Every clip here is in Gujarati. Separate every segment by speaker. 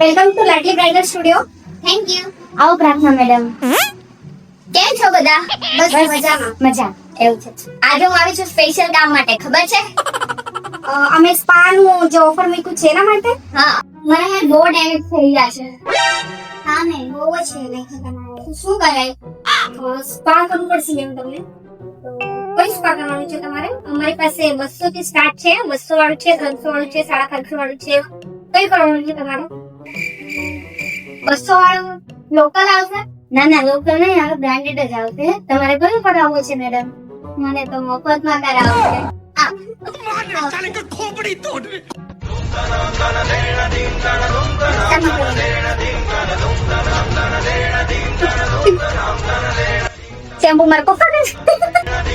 Speaker 1: Welcome to Ladli bridal studio
Speaker 2: thank you
Speaker 1: આવો પ્રાર્થના મેડમ.
Speaker 2: કેમ છો બધા? બસ મજામાં.
Speaker 1: મજા. એવું છે.
Speaker 2: આજે હું આવી છું સ્પેશિયલ કામ માટે ખબર છે?
Speaker 1: અમે સ્પા નું જે ઓફર મૂક્યું છે એના માટે?
Speaker 2: હા. મને હે બહુ ડેમેજ થઈ ગયા છે.
Speaker 1: હા ને બહુ જ છે. નહીં
Speaker 2: શું કરાય?
Speaker 1: સ્પા કરવું પડશે એમ તમને. કઈ સ્પા કરવાનું છે તમારે. અમારી પાસે બસો થી સ્ટાર્ટ છે બસો વાળું છે ત્રણસો વાળું છે, સાડા ત્રણસો વાળું છે. કઈ કરવાનું છે તમારે?
Speaker 2: બસો વાળું લોકલ આવશે?
Speaker 1: ના ના લોકલ નહીં આવે બ્રાન્ડેડ જ આવશે. તમારે કયું કરાવવું છે મેડમ
Speaker 2: મને તો મફતમાં કરાવશે આ.
Speaker 1: શેમ્પુ મારે પપ્પા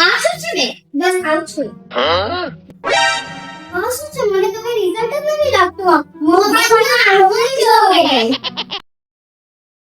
Speaker 2: આ શું છે બે
Speaker 1: બસ આવું છું
Speaker 2: આ શું છે મને તો કઈ રિઝલ્ટ જ નથી લાગતું પણ આવું જ હોય